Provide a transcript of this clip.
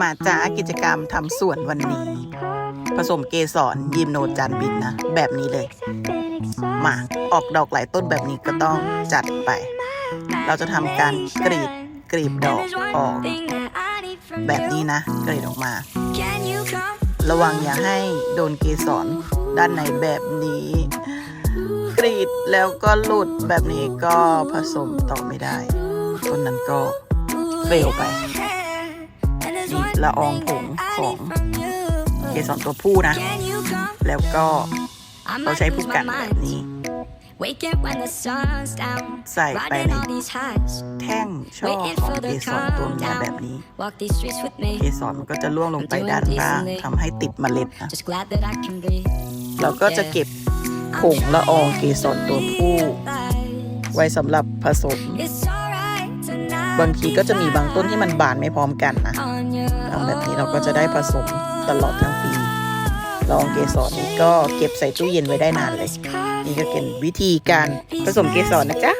มาจ้ากิจกรรมทำสวนวันนี้ ผสมเกสรยิมโนจานบินนะ แบบนี้เลย มาออกดอกหลายต้นแบบนี้ก็ต้องจัดไป เราจะทำการกรีดกรีบดอกออก แบบนี้นะ กรีดออกมา ระวังอย่าให้โดนเกสรด้านในแบบนี้ กรีดแล้วก็หลุดแบบนี้ก็ผสมต่อไม่ได้ ต้นนั้นก็เฟลไป ละอองผงของเกสรตัวผู้นะ แล้วก็เราใช้ผู้กันแบบนี้ ใส่ไปในแท่งช่อของเกสรตัวเมียแบบนี้ เกสรมันก็จะล่วงลงไปด้านล่างทำให้ติดเมล็ดนะเราก็จะเก็บผงละอองเกสรตัวผู้ ไว้สำหรับผสม บางทีก็จะมีบางต้นที่มันบานไม่พร้อมกันนะทำแบบนี้เราก็จะได้ผสมตลอดทั้งปี ลอองเกสรนี้ก็เก็บใส่ตู้เย็นไว้ได้นานเลย นี่ก็เป็นวิธีการผสมเกสรนะจ๊ะ